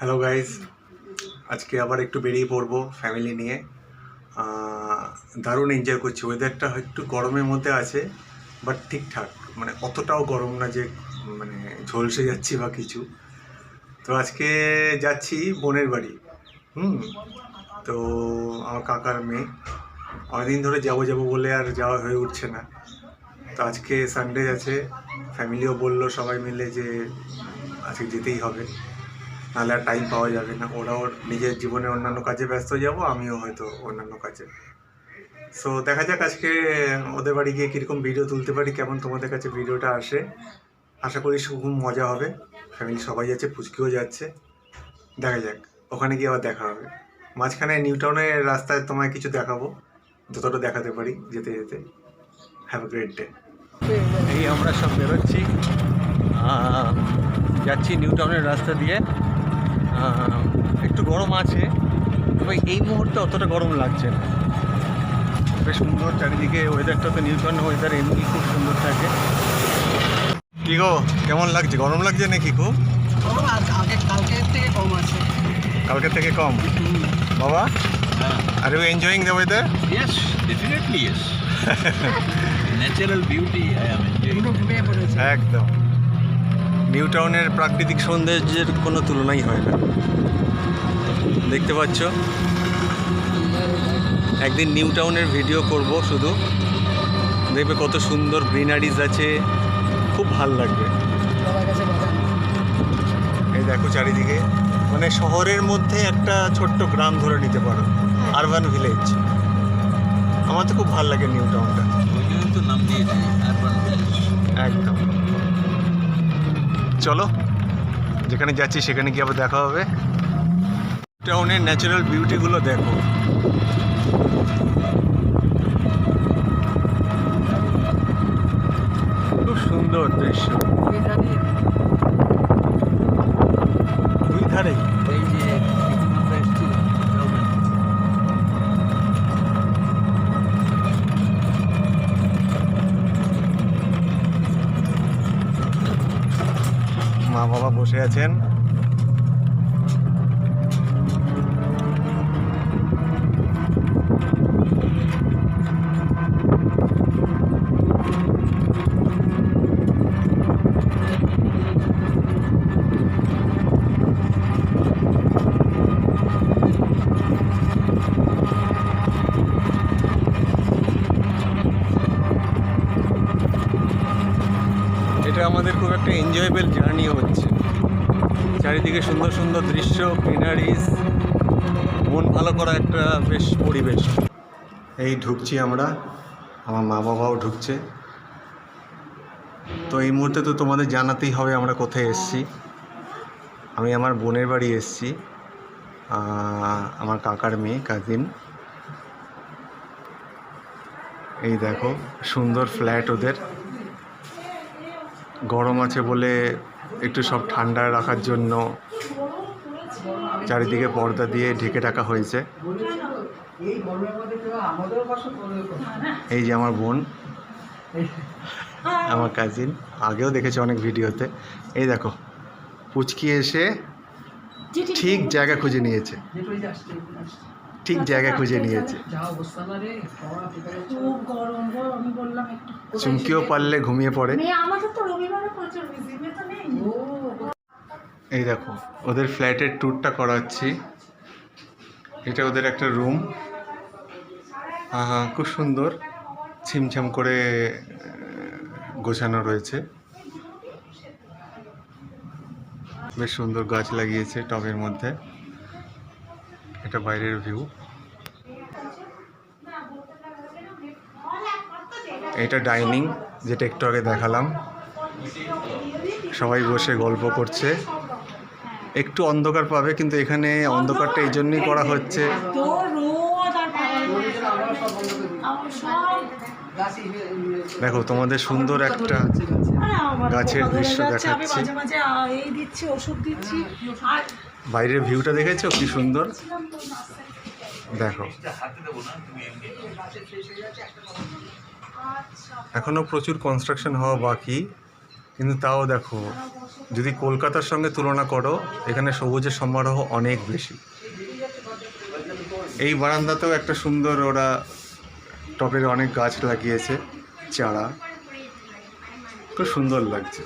Hello guys আজকে আবার একটু বেরিয়ে পড়ব ফ্যামিলি নিয়ে। দারুণ এনজয় করছি। ওয়েদারটা একটু গরমের মধ্যে আছে বাট ঠিকঠাক। মানে অতটাও গরম না যে মানে ঝলসে যাচ্ছি বা কিছু। তো আজকে যাচ্ছি বোনের বাড়ি। হুম? তো আমার কাকার মেয়ে। অনেকদিন ধরে যাব যাব বলে আর যাওয়া হয়ে উঠছে না। তো আজকে সানডে আছে। ফ্যামিলিও বলল সবাই মিলে যে, আজকে যেতেই হবে। নাহলে আর টাইম পাওয়া যাবে না। ওরাও নিজের জীবনে অন্যান্য কাজে ব্যস্ত যাব, আমিও হয়তো অন্যান্য কাজে। সো দেখা যাক আজকে ওদের বাড়ি গিয়ে কীরকম ভিডিও তুলতে পারি, কেমন তোমাদের কাছে ভিডিওটা আসে। আশা করি খুব মজা হবে। ফ্যামিলি সবাই যাচ্ছে ফুচকিও যাচ্ছে। দেখা যাক, ওখানে গিয়ে আবার দেখা হবে। মাঝখানে নিউ টাউনের রাস্তায় তোমায় কিছু দেখাবো। যতটা দেখাতে পারি, যেতে যেতে। হ্যাভ এ গ্রেট ডে এই আমরা সব বেরোচ্ছি। যাচ্ছি নিউ টাউনের রাস্তা দিয়ে। একটু গরম আছে তবে এই মুহূর্তে অতটা গরম লাগছে না। বেশ সুন্দর চারিদিকে ওয়েদারটা তো নিউ টাউনের ওয়েদার এমনি খুব সুন্দর থাকে। কি গো কেমন লাগছে? গরম লাগছে নাকি খুব? গরম আজ- কালকের থেকে কম কালকে থেকে কম? বাবা? Are you enjoying the weather. Natural beauty I am enjoying. পুরো ঘুমিয়ে পড়েছে। একদম। নিউ টাউনের প্রাকৃতিক সৌন্দর্যের কোনো তুলনাই হয় না। দেখতে পাচ্ছ? একদিন নিউ টাউনের ভিডিও করব শুধু। দেখবে কত সুন্দর গ্রিনারিজ আছে। খুব ভালো লাগবে। এই দেখো চারিদিকে। মানে শহরের মধ্যে একটা ছোট্ট গ্রাম ধরে নিতে পারো। আরবান ভিলেজ আমার তো খুব ভালো লাগে নিউ টাউনটা একদম। চলো, যেখানে যাচ্ছি সেখানে গিয়ে আবার দেখা হবে। টাউনের ন্যাচারাল বিউটিগুলো দেখো। খুব সুন্দর দৃশ্য ওই জানি দুই ধারে এই যে আমরা এসেছিলাম মা বাবা বসে আছেন। সুন্দর সুন্দর দৃশ্য গ্রিনারিজ মন ভালো করা একটা বেশ পরিবেশ। এই ঢুকছি আমরা, আমার মা বাবাও ঢুকছে। তো এই মুহূর্তে তো তোমাদের জানাতেই হবে আমরা কোথায় এসেছি। আমি আমার বোনের বাড়ি এসেছি আমার কাকার মেয়ে কাজিন এই দেখো, সুন্দর ফ্ল্যাট ওদের। গরম আছে বলে একটু সব ঠান্ডা রাখার জন্য চারিদিকে পর্দা দিয়ে ঢেকে রাখা হয়েছে। এই যে আমার বোন আমার কাজিন আগেও দেখেছি অনেক ভিডিওতে। এই দেখো পুচকি এসে ঠিক জায়গা খুঁজে নিয়েছে। ঠিক জায়গা খুঁজে নিয়েছে। যা অবস্থা না রে পড়া প্রিপারেশন খুব গরম গো আমি বললাম একটু চুমকিও পারলে ঘুমিয়ে পড়ে। মেয়ে আমাদের তো রবিবারে প্রচুর বিজি মেয়ে তো নেই। এই দেখো ওদের ফ্ল্যাটের ট্যুরটা করাচ্ছি এটা ওদের একটা রুম খুব সুন্দর। ছিমছাম করে গোছানো রয়েছে। বেশ সুন্দর গাছ লাগিয়েছে টবের মধ্যে। এটা বাইরের ভিউ এটা ডাইনিং, যেটা একটু আগে দেখালাম। সবাই বসে গল্প করছে। একটু অন্ধকার পাবে, কিন্তু এখানে অন্ধকারটা এই জন্যই করা হচ্ছে। দেখো, তোমাদের সুন্দর একটা গাছের দৃশ্য দেখাচ্ছি। বাইরের ভিউটা দেখেছ? কি সুন্দর। দেখো। এখনও প্রচুর কনস্ট্রাকশন হওয়া বাকি, কিন্তু তাও দেখো, যদি কলকাতার সঙ্গে তুলনা করো, এখানে সবুজের সমারোহ অনেক বেশি। এই বারান্দাতেও একটা সুন্দর ওরা টবের অনেক গাছ লাগিয়েছে, চারা। খুব সুন্দর লাগছে।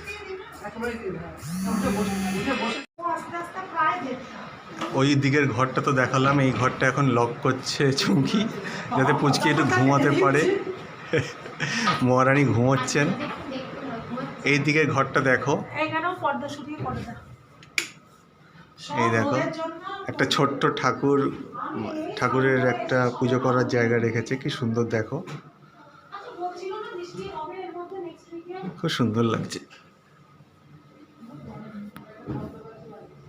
ওই দিকের ঘরটা তো দেখালাম, এই ঘরটা এখন লক করছে চুমকি, যাতে পুচকি একটু ঘুমাতে পারে। মহারানী ঘুমোচ্ছেন। এই দিকের ঘরটা দেখো। এই দেখো একটা ছোট্ট ঠাকুর ঠাকুরের একটা পুজো করার জায়গা রেখেছে কি সুন্দর দেখো। আচ্ছা, খুব সুন্দর লাগছে।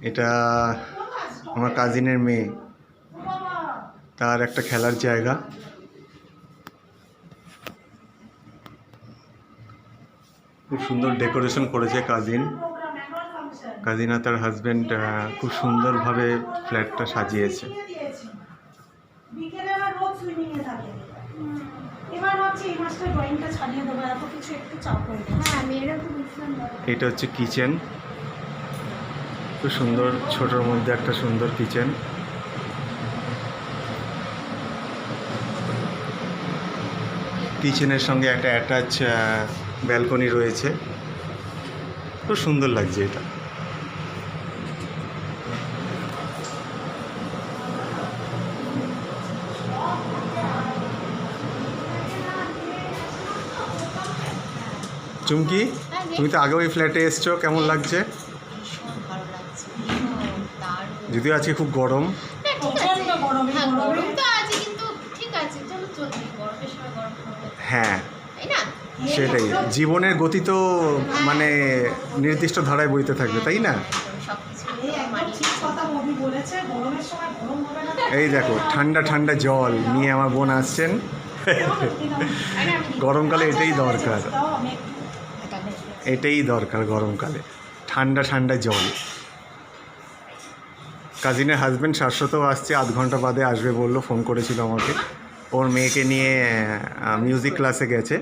এটা আমার কাজিনের মেয়ে। তার একটা খেলার জায়গা। খুব সুন্দর ডেকোরেশন করেছে কাজিন। কাজিনা তার হাজব্যান্ড খুব সুন্দরভাবে ফ্ল্যাটটা সাজিয়েছে। হয়ে হ্যাঁ এটা হচ্ছে কিচেন খুব সুন্দর ছোটোর মধ্যে একটা সুন্দর কিচেন কিচেনের সঙ্গে একটা অ্যাটাচ ব্যালকনি রয়েছে। খুব সুন্দর লাগছে এটা। চুমকি তুমি তো আগে ওই ফ্ল্যাটে এসছো কেমন লাগছে? যদিও আজকে খুব গরম। এই হ্যাঁ। সেটাই। জীবনের গতি তো মানে নির্দিষ্ট ধারায় বইতে থাকবে, তাই না? এই দেখো, ঠান্ডা ঠান্ডা জল নিয়ে আমার বোন আসছেন। গরমকালে এটাই দরকার। এটাই দরকার গরমকালে, ঠান্ডা ঠান্ডা জল। কাজিনের হাজব্যান্ড শাশ্বতও আসছে, আধ ঘণ্টা বাদে আসবে বলল ফোন করেছিল আমাকে। ওর মেয়েকে নিয়ে মিউজিক ক্লাসে গেছে।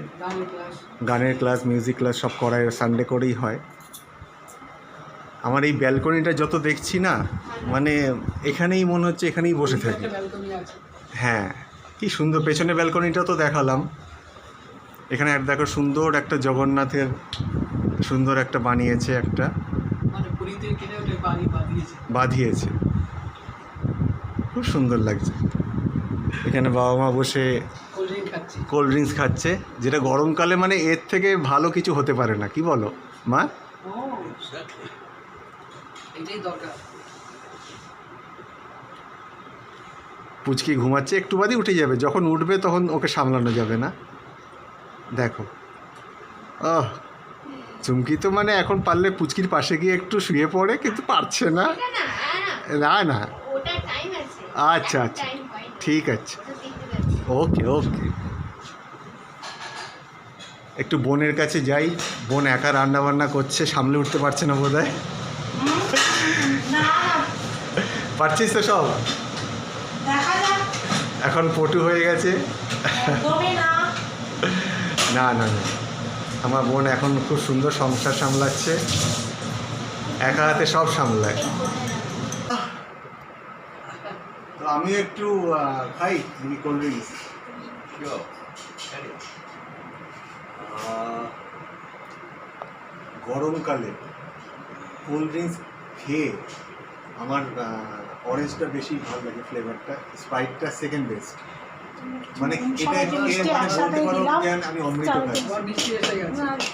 গানের ক্লাস মিউজিক ক্লাস সব করায় সানডে করেই হয়। আমার এই ব্যালকনিটা যত দেখছি না মানে এখানেই মনে হচ্ছে এখানেই বসে থাকি। হ্যাঁ কি সুন্দর পেছনে ব্যালকনিটা তো দেখালাম। এখানে এক দেখো সুন্দর একটা জগন্নাথের সুন্দর একটা বানিয়েছে একটা। মানে বাঁধিয়েছে। খুব সুন্দর লাগছে। এখানে বাবা মা বসে কোল্ড ড্রিঙ্কস খাচ্ছে যেটা গরমকালে মানে এর থেকে ভালো কিছু হতে পারে না কি বলো? মা? ও এটাই দরকার। পুচকি ঘুমাচ্ছে একটু বাদই উঠে যাবে যখন উঠবে তখন ওকে সামলানো যাবে না। দেখো। আহ চুমকি তো মানে এখন পারলে পুচকির পাশে গিয়ে একটু শুয়ে পড়ে কিন্তু পারছে না। না না না, না। না না। ওটা টাইম আছে। আচ্ছা, আচ্ছা। ঠিক আছে। ওকে ওকে একটু বোনের কাছে যাই। বোন একা রান্না বান্না করছে সামলে উঠতে পারছে না বোধ হয় পারছিস তো সব? এখন পটু হয়ে গেছে। না না না। না আমার বোন এখন খুব সুন্দর সংসার সামলাচ্ছে। একা হাতে সব সামলায়। তো আমি একটু খাই কোল্ড ড্রিঙ্কস গরমকালে কোল্ড ড্রিঙ্কস খেয়ে আমার অরেঞ্জটা বেশি ভালো লাগে ফ্লেভারটা স্প্রাইটটা সেকেন্ড বেস্ট মানে এটা মানে বলতে পারো যে আমি অমৃত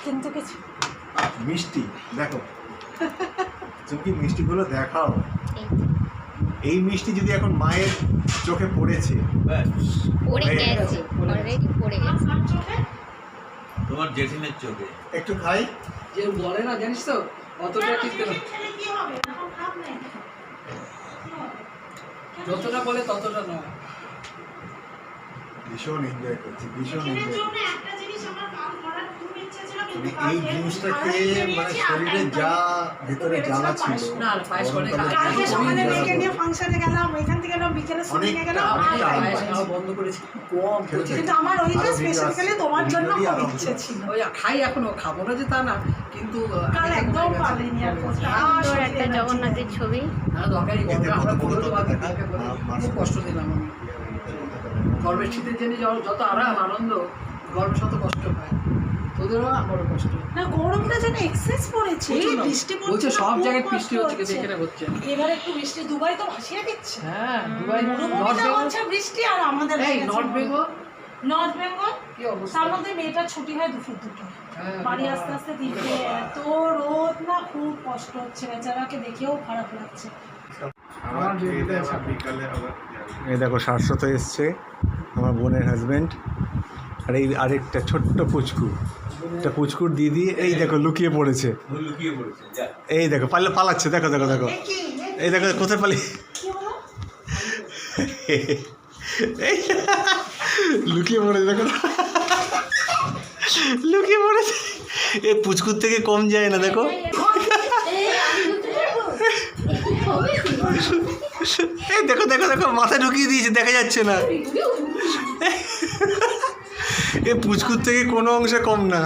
কিন্তু কিছু মিষ্টি দেখো। তুমি কি মিষ্টিগুলো দেখাও? এই মিষ্টি যদি এখন মায়ের চোখে পড়েছে হয়ে তোমার জেঠিনের চোখে। একটু খাই। যে বলে না জানিস তো অতটা ঠিক যতটা বলে ততটা নয়। ভীষণ এনজয় করছি ভীষণ এনজয় মানে এই জিনিসটা খেয়ে মানে শরীরে যা ভেতরে জ্বালা ছিল না, না, পায়েস করে গরমকালে খাওয়া। কালকে সকালে মেয়েকে নিয়ে ফাংশনে গেলাম এখান থেকে গেলাম বিকেলে শুটিংয়ে গেলাম আর অনেকটা টাইম আরাম পায়েস খাওয়া বন্ধ করেছি। কম কিন্তু আমার ওইটা স্পেশালি তোমার জন্য খুব ইচ্ছে ছিল। ওই খাই এখনও খাব না যে তা না কিন্তু কাল একদম পারলিনি আর সুন্দর একটা জগন্নাথের ছবি। খুব কষ্ট দিলাম আমি। গরমের শীতের জন্য যত- যত আরাম আনন্দ গরম শত কষ্ট পায় তোদেরও আমারও কষ্ট। না গরমটা যেন এক্সেস পড়েছে এই বৃষ্টি পড়ছে সব জায়গায় বৃষ্টি হচ্ছে কিন্তু এখানে হচ্ছে। এবার একটু বৃষ্টি দুবাই তো ভাসিয়ে দিচ্ছে। হ্যাঁ দুবাই নর্থ বেঙ্গল হচ্ছে বৃষ্টি আর আমাদের এই নর্থ বেঙ্গল নর্থ বেঙ্গল কি অবস্থা? তার মধ্যে মেয়েটার ছুটি হয় দুপুর দুটো। হ্যাঁ, বাড়ি আস্তে আস্তে দিকে এত রোদ না খুব কষ্ট হচ্ছে বেচারাকে দেখেও খারাপ লাগছে। এই দেখো শাশ্বত এসছে আমার বোনের হাজব্যান্ড আর এই আরেকটা ছোট্ট পুচকু। একটা পুচকুর দিদি এই দেখো লুকিয়ে পড়েছে। লুকিয়ে পড়েছে যা। এই দেখো পাল্লা পালাচ্ছে দেখো দেখো দেখো। এই দেখো কোথায় পালি? এই লুকিয়ে পড়েছে দেখো। লুকিয়ে পড়েছে। এই পুচকুর থেকে কম যায় না দেখো। এই দেখো দেখো দেখো মাথা ঢুকিয়ে দিয়েছে দেখা যাচ্ছে না। এ পুচকুর থেকে কোনো অংশে কম না।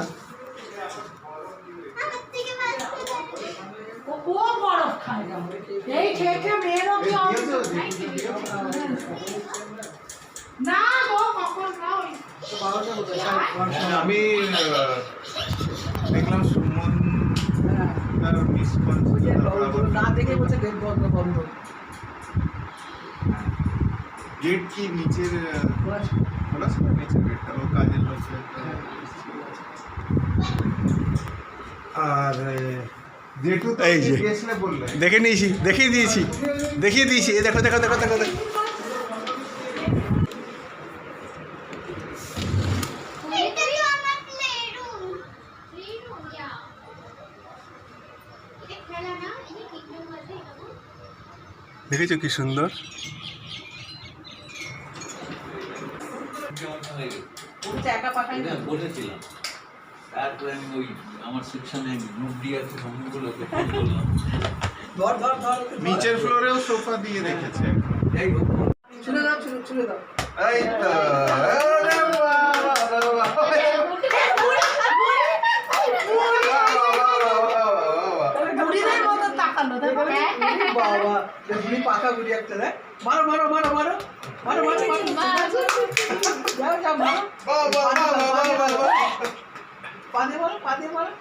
আমি দেখলাম সুমন না দেখে বলছে গেট বন্ধ বন্ধ। গেট কি নিচের খোলা ছিল নিচের গেটটা ও কাজের লোক আর এই যে। দেখে নিয়েছি দেখিয়ে দিয়েছি দেখিয়ে দিয়েছি। এ দেখো দেখো দেখো দেখো দেখো। দেখেছ কি সুন্দর? ও তো একা পাঠাই না বলেছিলাম। তারপরে আমি ওই আমার সেকশনে গ্রুপ ডি আছে সবগুলোকে ফোন করলাম। ধর ধর ধর। নিচের ফ্লোরেও সোফা দিয়ে রেখেছে। যাই হোক। ছুলে দাও ছুলে দাও। এই তো। বাবা রে মারো মারো মারো মারো মারো মারো মারো যাও যাও মারো মারো মারো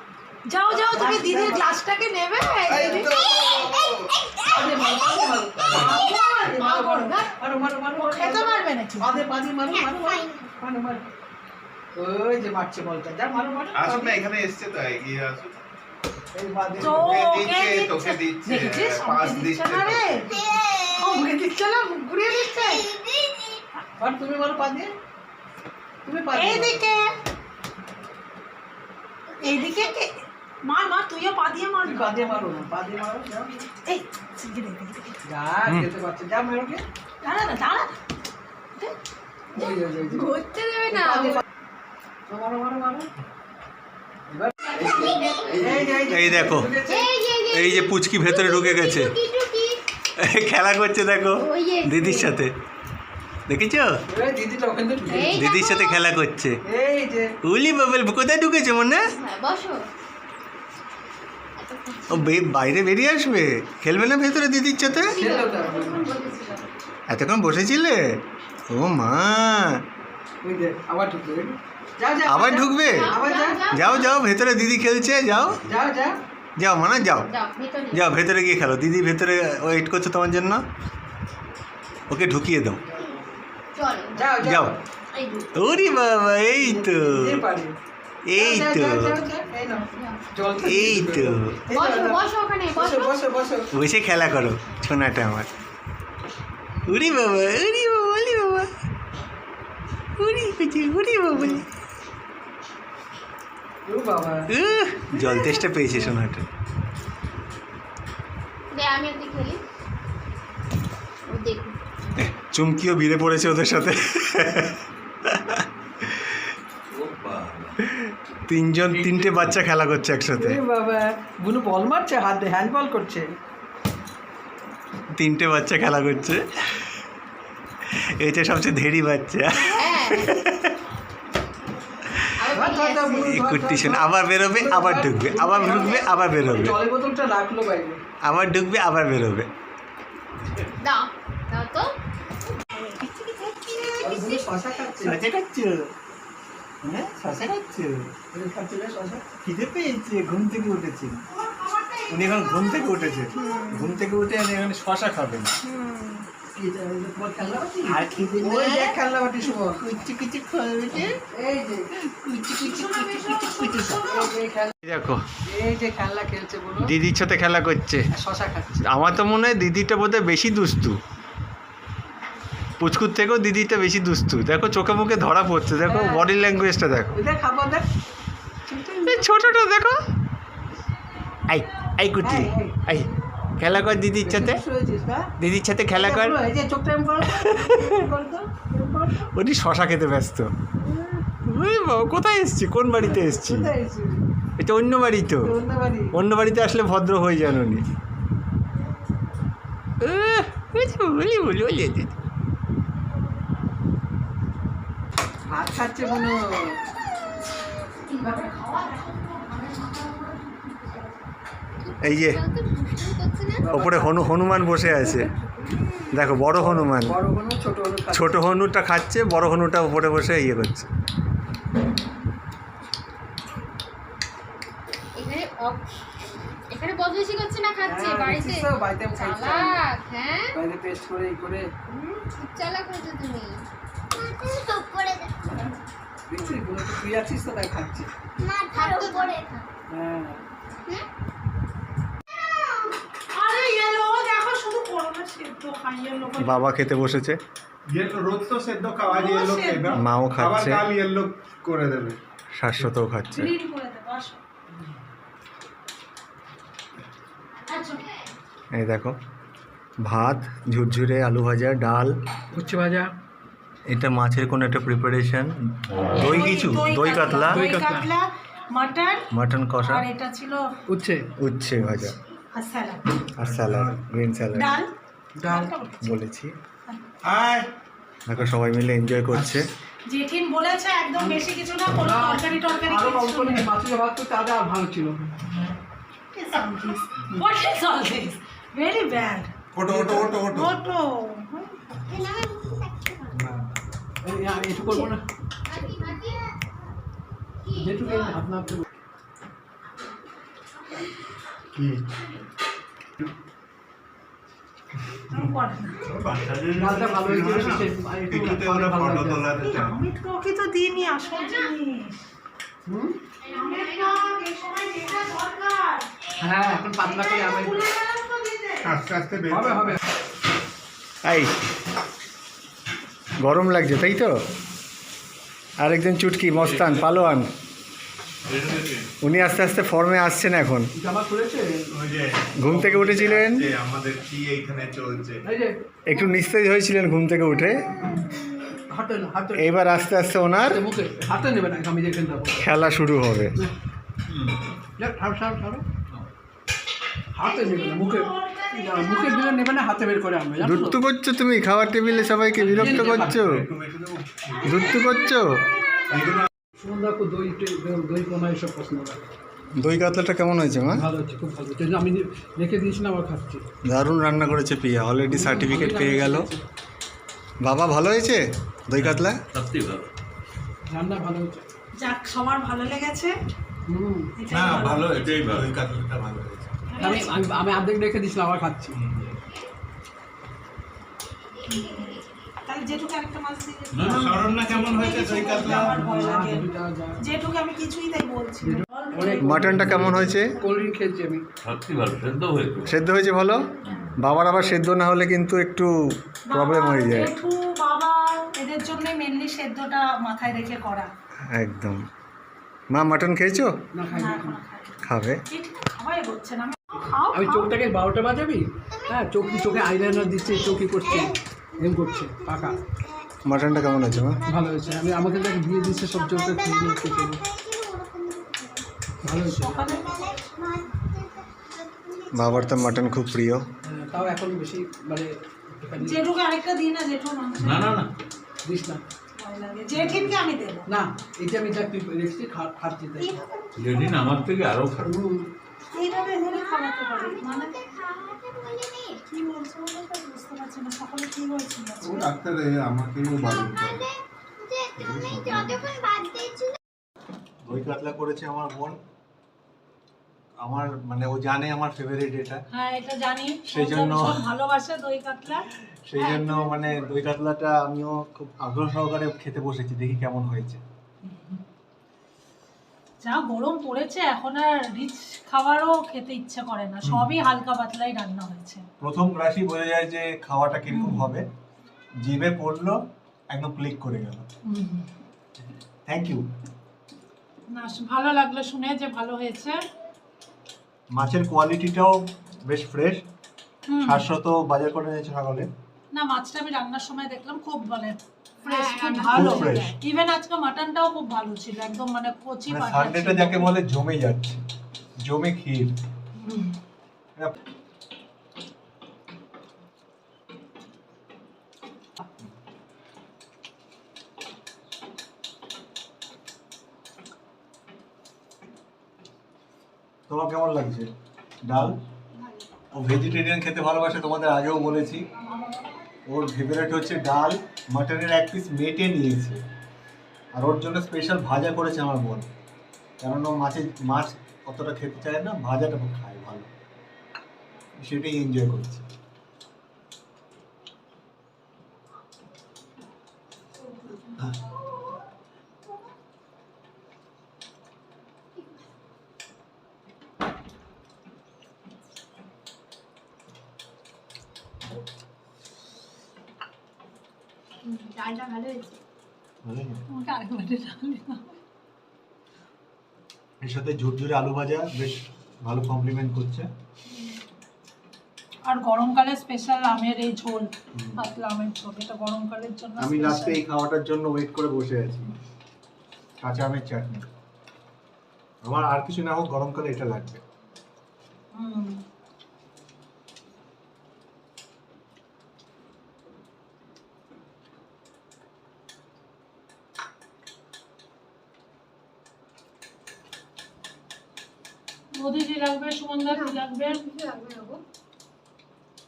তুমি দিদির গ্লাসটাকে নেবে খেতে পারবে নাকি মারো মারো মারো মারো ওই যে মারছে বলটা যা মারো মারো আসুন না এখানে এসছে তো এগিয়ে আসুন তো তোকে দিচ্ছে দিচ্ছে। দিচ্ছে। দেখেছিস? পাস আমাকে দিচ্ছে দিচ্ছে না রে? তোকে। দিচ্ছে না মুখ ঘুরিয়ে দিচ্ছে। মার তুমি মারো পা দিয়ে। তুমি পা এইদিকে। এইদিকে মার মার তুইও পা দিয়ে মার। পা দিয়ে মারো না পা দিয়ে মারো এই শিগগিরি এদিকে, এদিকে। যা খেতে পারছে। যা মারো কে দাঁড়া না দাঁড়া। ঘুরতে দেবে না। মারো। মারো মারো এবার এই দেখো। এই যে পুচকি ভেতরে ঢুকে গেছে। খেলা করছে, দেখো, দিদির সাথে। দেখেছ? দিদির সাথে খেলা করছে। উলি বাবল, কোথায় ঢুকেছে মনে? ও বাইরে বেরিয়ে আসবে। খেলবে না ভেতরে দিদির সাথে? এতক্ষণ বসেছিলে? ও মা। আবার আবার ঢুকবে? যাও যাও ভেতরে দিদি খেলছে যাও। যাও মানে যাও। যাও ভেতরে। গিয়ে খেলো। দিদি ভেতরে ওয়েট করছে তোমার জন্য। ওকে ঢুকিয়ে দাও। যাও ওরে বাবা এই তো। এই তো। এই তো। বসো খেলা করো ছোনাটা আমার। উরি বাবা উরি বাবা উরি বাবা। উরি কুচি বাবা। জল তেষ্টা পেয়েছে সোনাটা। চুমকিও ভিড়ে পড়েছে ওদের সাথে। তিনজন তিনটে বাচ্চা খেলা করছে একসাথে। বাবা বুনু বল মারছে হাতে হ্যান্ড বল করছে। তিনটে বাচ্চা খেলা করছে। এটা সবচেয়ে ধেরি বাচ্চা। ধর। আবার বেরোবে আবার ঢুকবে আবার ঢুকবে আবার বেরোবে। আবার ঢুকবে আবার বেরোবে। হ্যাঁ খিদে পেয়েছে ঘুম থেকে উঠেছে উনি এখন ঘুম থেকে উঠেছে। ঘুম থেকে উঠে উনি এখন শশা খাবেন। দেখ। দিদির সাথে খেলা করছে। আমার তো মনে হয় দিদিটা বোধহয় বেশি দুস্তু পুচকুর থেকেও দিদিটা বেশি দুস্তু দেখো চোখে মুখে ধরা পড়ছে। দেখো। বডি ল্যাঙ্গুয়েজটা দেখো ওই দেখ। খাবার দেখ। এই ছোটটা দেখো। আই আই এই। আই খেলা কর দিদির সাথে। না দিদির সাথে খেলা কর। উনি শশা খেতে ব্যস্ত। কোথায় এসছি? কোন বাড়িতে এসছি? এটা অন্য বাড়ি তো। অন্য বাড়িতে আসলে ভদ্র হয়ে যান উনি। ভাত খাচ্ছে মনে এই যে ওপরে হনু হনুমান বসে আছে। দেখো বড় হনুমান। ছোট হনুটা খাচ্ছে বড় হনুটা উপরে বসে ইয়ে করছে। এখানে বদমাইশি করছে না খাচ্ছে? হ্যাঁ, বাড়িতে? দেখছিস তো? বাড়িতে আমি খাইছি। চালাক হ্যাঁ? বাইরে পেস্ট করে এই করে। খুব চালাক হয়েছে তুমি। চুপ করে দেখছিস তুই আছিস তো তাই খাচ্ছি। মাথার উপরে হ্যাঁ আরে ইয়েলো দেখো শুধু করোনা সেদ্ধ খাই ইয়েলো বাবা খেতে বসেছে। রোজ তো সেদ্ধ খাওয়া রোজ ইয়েলো মাও খাচ্ছে। কাল ইয়েলো করে দেবে। শাশ্বতও খাচ্ছে। আচ্ছা। এই দেখো ভাত ঝুরঝুরে আলু ভাজা ডাল। উচ্ছে ভাজা। এটা মাছের কোনো একটা প্রিপারেশন দই কিছু? দই কাতলা। দই কাতলা মাটন। মাটন কষা? আর এটা ছিল উচ্ছে। উচ্ছে ভাজা। আর স্যালাড। আর স্যালাড গ্রিন স্যালাড। ডাল। বলেছি। দেখো সবাই মিলে এনজয় করছে। জেঠিন বলেছে একদম বেশি কিছু না কোনো তরকারি টরকারি আরও অল্প নিয়ে মাছের ভাত তো তাদের আর ভালো ছিল What is all this? Very bad. ওটো ওটো ওটো ওটো. এই, এটু করব না। যেটুকু এই হাত না করব। কি ডালটা ভালো হয়েছিল বিশেষ আর একটু কিছুতে খাওয়ালে ওরা ভালো ফটো লাগবে। তোলাতে চান আমি তোকে তো দিইনি আসল জিনিস। হুম? আমের টক এই সময় যেটা দরকার। হ্যাঁ এখন পাতলা করে আমি ভুলে গেলাম তো দিতে। আস্তে আস্তে হবে করো। হবে। এই গরম লাগছে তাই তো? আরেকজন চুটকি মস্তান পালোয়ান। উনি আস্তে আস্তে ফর্মে আসছেন এখন। জামা খুলেছে? ওই যে ঘুম থেকে উঠেছিলেন? আমাদের কি এইখানে চলছে। একটু নিস্তেজ হয়েছিলেন ঘুম থেকে উঠে। এবার আস্তে আস্তে ওনার খেলা শুরু হবে। যাক, ছাড়ো, ছাড়ো, ছাড়ো। হাতে নেবে না মুখে। মুখে দিলে নেবে না হাতে বের করে আনবে জানো তো? দুত্তু করছ তুমি খাওয়ার টেবিলে সবাইকে বিরক্ত করছ? দুত্তু করছ? খুব দই দই কোনা এসব পছন্দ করে। দই কাতলাটা কেমন হয়েছে মা? ভালো হচ্ছে খুব ভালো হচ্ছে আমি রেখে দিয়েছিলাম আবার খাচ্ছি। দারুণ রান্না করেছে পিয়া অলরেডি সার্টিফিকেট পেয়ে গেল। বাবা ভালো হয়েছে দই কাতলা? সত্যি ভালো। রান্না ভালো হচ্ছে যাক সবার ভালো লেগেছে। হুম। না ভালো। হয়েছে এটাই ভালো। ওই কাতলাটা ভালো হয়েছে। আমি আমি আমি অর্ধেক রেখে দিয়েছিলাম আবার খাচ্ছি। তাহলে যেটুকু মাছ দিয়ে না, না, কেমন হয়েছে দই কাতলা আমার ভয় লাগে। যা যা যেটুকু আমি কিছুই তাই বলছি মাটনটা কেমন হয়েছে? সেদ্ধ হয়েছে। সেদ্ধ ভালো? বাবার আবার সেদ্ধ না হলে কিন্তু একটু প্রবলেম হয়ে যায়। বাবা এদের জন্য মেনলি সেদ্ধটা মাথায় রেখে করা। একদম। মা মাটন খেয়েছো। খাবে? আমি। চোখটাকে বারোটা বাজাবি? হ্যাঁ চোখ চোখে আইলাইনার দিচ্ছে চোখই করছে? এম করছে পাকা মাটনটা কেমন হয়েছে মা? ভালো হয়েছে। আমি আমাকে দেখে দিয়ে দিচ্ছে সব চোখে খুঁজে খেতে ভালো হয়েছে। বাবার তো মাটন খুব প্রিয়। হ্যাঁ, তাও এখন বেশি মানে জেঠুকে আরেকটা দিই না জেঠু না না না। দিস না। জেঠিনকে আমি দেবো। না এটা আমি যা রেখেছি খাচ্ছি তাই। আমার থেকে আরও খারাপ। এইভাবে ধরে খাওয়াতে পারি। মানে খাওয়াতে বলিনি কি বলছো বলে তো বুঝতে পারছি না সকালে কি হয়েছিল ও ডাক্তার আমাকেও বারণ করে। সকালে যে তুমি যতক্ষণ বাদ দিয়েছিলে। দই কাতলা করেছে আমার বোন। আমার মানে ও জানে আমার ফেভারিট এটা। হ্যাঁ এটা জানি। সেই জন্য- ভালোবাসে দই কাতলা। সেই জন্য মানে দই কাতলাটা আমিও খুব আগ্রহ সহকারে খেতে বসেছি দেখি কেমন হয়েছে। যা গরম পড়েছে এখন আর রিচ খাবারও খেতে ইচ্ছে করে না। সবই হালকা পাতলাই রান্না হয়েছে। প্রথম রাশি বোঝা যায় যে খাওয়াটা কীরকম হবে। জিভে পড়ল একদম ক্লিক করে গেল। থ্যাংক ইউ না ভালো লাগল শুনে যে ভালো হয়েছে। মাছের কোয়ালিটিটাও বেশ ফ্রেশ। শাশ্বত বাজার করে নিয়েছে সকালে। না মাছটা আমি রান্নার সময় দেখলাম খুব মানে ফ্রেশ খুব ভালো। ইভেন আজকে মাটনটাও খুব ভালো ছিল একদম কচি সানডেটা যাকে বলে জমে যাচ্ছে জমে ক্ষীর। তোমার কেমন লাগছে? ডাল? ও ভেজিটেরিয়ান খেতে ভালোবাসে তোমাদের আগেও বলেছি। ওর ফেভারেট হচ্ছে ডাল মাটনের এক পিস মেটে নিয়েছে। আর ওর জন্য স্পেশাল ভাজা করেছে আমার বোন। কারণ ও মাছের, মাছ অতটা খেতে চায় না, ভাজাটা খুব খায় ভালো। সেটাই এনজয় করছে। ডালটা ভালো হয়েছে? ভালো আরেকবারে ডাল এর সাথে ঝুরঝুরে আলু ভাজা বেশ ভালো কমপ্লিমেন্ট করছে। আর গরমকালে স্পেশাল আমের এই ঝোল পাতলা আমের ঝোল এটা গরমকালের জন্য আমি লাস্টে এই খাওয়াটার জন্য ওয়েট করে বসে আছি। কাঁচা আমের চাটনি। আমার আর কিছু না হোক গরমকালে এটা লাগবে। হুম। কি লাগবে সুমনদা কি লাগবে?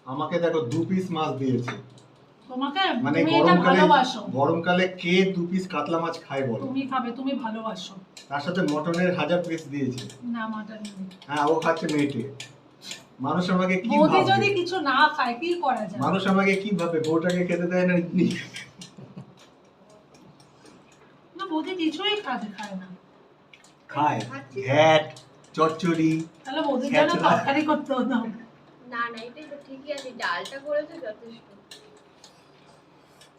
আমাকে দেখো দু পিস মাছ দিয়েছে। তোমাকে? মানে গরমকালে গরমকালে কে দু পিস কাতলা মাছ খায় বলো? তুমি খাবে তুমি ভালোবাসো। তার সাথে মটনের হাজার পিস দিয়েছে। না মাটন হ্যাঁ ও খাচ্ছে মেটে মানুষ আমাকে কি ভাবে যদি কিছু না খায় কি করা যায়? মানুষ আমাকে কি ভাবে বউটাকে খেতে দেয় না ইডলি না বৌদি কিছুই খাতে খায় না। খায়। ঘ্যাট চচ্চড়ি তাহলে বৌদির জন্য তরকারি করতে হতো না না এটাই তো ঠিকই আছে ডালটা করেছে যথেষ্ট।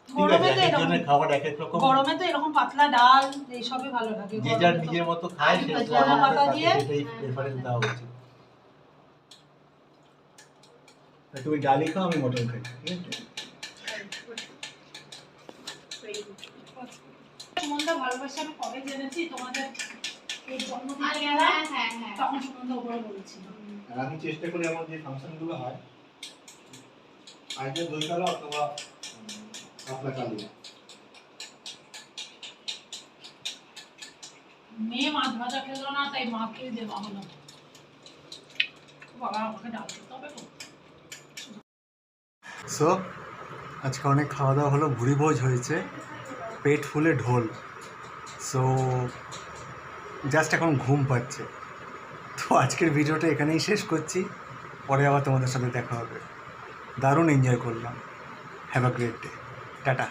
গরমে তো এক এরকম খাবার এক এক রকম। গরমে তো এরকম পাতলা ডাল এইসবই ভালো লাগে যে যার নিজের মতো খায় সে আলু তো ভাজা, আমাদের পাতা দিয়ে। প্রেফারেন্স দেওয়া উচিত তুমি ডালি খাও আমি মটন খাই ঠিক আছে? সুমনদা ভালোবাসা আমি কবে জেনেছি? তোমাদের তখন সুমনদা উপরে বলেছিল আর আমি চেষ্টা করি আমার যে ফাংশনগুলো হয় দই কালো অথবা কালো মেয়ে মাছ ভাজা খেলো না তাই মাকে দেওয়া হলো বাবা আমাকে হবে তো সো আজকে অনেক খাওয়া দাওয়া হলো ভুড়ি ভোজ হয়েছে পেট ফুলে ঢোল। সো জাস্ট এখন ঘুম পাচ্ছে। তো আজকের ভিডিওটা এখানেই শেষ করছি। পরে আবার তোমাদের সাথে দেখা হবে। দারুণ এনজয় করলাম। Have a great day tata